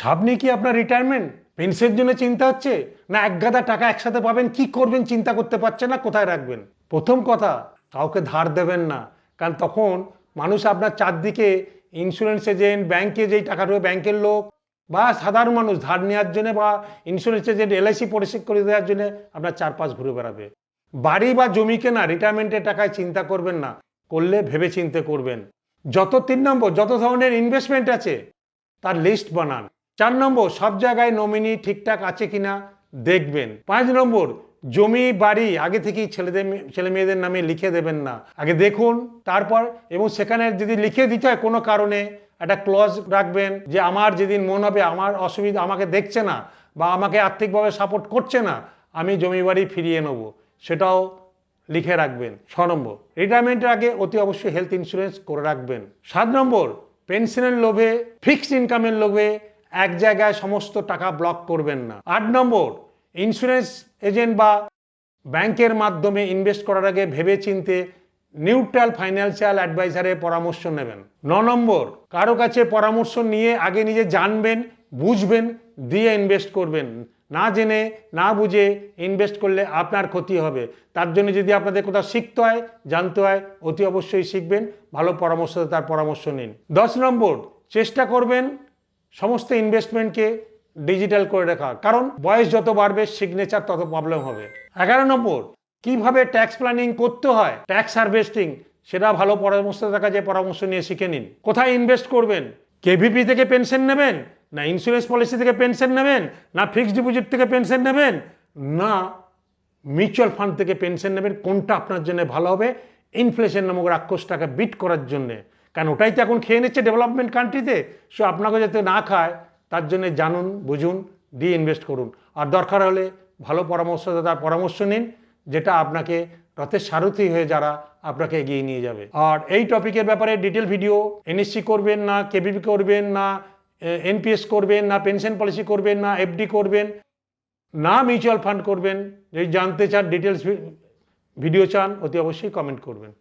সামনে কি আপনার রিটায়ারমেন্ট পেনশনের জন্য চিন্তা হচ্ছে? না এক গাদা টাকা একসাথে পাবেন? কি করবেন? চিন্তা করতে পারছেন না? কোথায় রাখবেন? প্রথম কথা, কাউকে ধার দেবেন না। কারণ তখন মানুষ আপনার চারদিকে ইন্স্যুরেন্স এজেন্ট ব্যাংকে যেই টাকা ঢোকে ব্যাংকের লোক, বা সাধারণ মানুষ ধার নেওয়ার জন্য বা ইন্স্যুরেন্স এজেন্ট এলআইসি পরিষেবা করে দেওয়ার জন্য আপনার চারপাশ ঘুরে বেড়াবে। বাড়ি বা জমি কেনা রিটায়ারমেন্টের টাকায় চিন্তা করবেন না। করলে ভেবে চিন্তে করবেন। যত তিন নম্বর, যত ধরনের ইনভেস্টমেন্ট আছে, তার লিস্ট বানান। চার নম্বর, সব জায়গায় নমিনি ঠিকঠাক আছে কিনা দেখবেন। পাঁচ নম্বর, জমি, বাড়ি আগে থেকেই ছেলেদের ছেলে মেয়েদের নামে লিখে দেবেন না। আগে দেখুন, তারপর এবং সেখানে যদি লিখে দিতে হয় কোনো কারণে একটা ক্লজ রাখবেন যে আমার যেদিন মন হবে, আমার অসুবিধা আমাকে দেখছে না বা আমাকে আর্থিকভাবে সাপোর্ট করছে না, আমি জমি, বাড়ি ফিরিয়ে নেব। সেটাও লিখে রাখবেন। ছ নম্বর রিটায়ারমেন্টের আগে অতি অবশ্যই হেলথ ইন্স্যুরেন্স করে রাখবেন। সাত নম্বর পেনশনের লোভে ফিক্সড ইনকামের লোভে এক জায়গায় সমস্ত টাকা ব্লক করবেন না। আট নম্বর ইন্স্যুরেন্স এজেন্ট বা ব্যাংকের মাধ্যমে ইনভেস্ট করার আগে ভেবে চিনতে নিউট্রাল ফাইন্যান্সিয়াল অ্যাডভাইজারের পরামর্শ নেবেন। ন নম্বর, কারও কাছে পরামর্শ নিয়ে আগে নিজে জানবেন, বুঝবেন, দিয়ে ইনভেস্ট করবেন। না জেনে, না বুঝে ইনভেস্ট করলে আপনার ক্ষতি হবে। তার জন্য যদি আপনাদের কোথাও শিখতে হয়, জানতে হয়, অতি অবশ্যই শিখবেন। ভালো পরামর্শ, তার পরামর্শ নিন। দশ নম্বর, চেষ্টা করবেন সমস্ত ইনভেস্টমেন্টকে ডিজিটাল করে রাখা। কারণ বয়স যত বাড়বে সিগনেচার তত প্রবলেম হবে। এগারো নম্বর, কীভাবে ট্যাক্স প্ল্যানিং করতে হয়? ট্যাক্স হারভেস্টিং সেটা ভালো পরামর্শ পরামর্শদাতার কাছে পরামর্শ নিয়ে শিখে নিন। কোথায় ইনভেস্ট করবেন? কেভিপি থেকে পেনশন নেবেন? না ইন্স্যুরেন্স পলিসি থেকে পেনশন নেবেন? না ফিক্সড ডিপোজিট থেকে পেনশন নেবেন? না মিউচুয়াল ফান্ড থেকে পেনশন নেবেন? কোনটা আপনার জন্য ভালো হবে? ইনফ্লেশন নামক রাক্ষসটাকে বিট করার জন্যে। কারণ ওটাই তো এখন খেয়ে নিচ্ছে ডেভেলপমেন্ট কান্ট্রিতে সো আপনাকে যাতে না খায়, তার জন্য জানুন, বুঝুন, দিয়ে ইনভেস্ট করুন। আর দরকার হলে ভালো পরামর্শ পরামর্শদাতার পরামর্শ নিন, যেটা আপনাকে রথের সারথি হয়ে যারা আপনাকে এগিয়ে নিয়ে যাবে। আর এই টপিকের ব্যাপারে ডিটেল ভিডিও এনএসসি করবেন না কেবিপি করবেন না এনপিএস করবেন না পেনশন পলিসি করবেন না এফডি করবেন, না মিউচুয়াল ফান্ড করবেন। যদি জানতে চান ডিটেলস ভিডিও চান, অতি অবশ্যই কমেন্ট করবেন।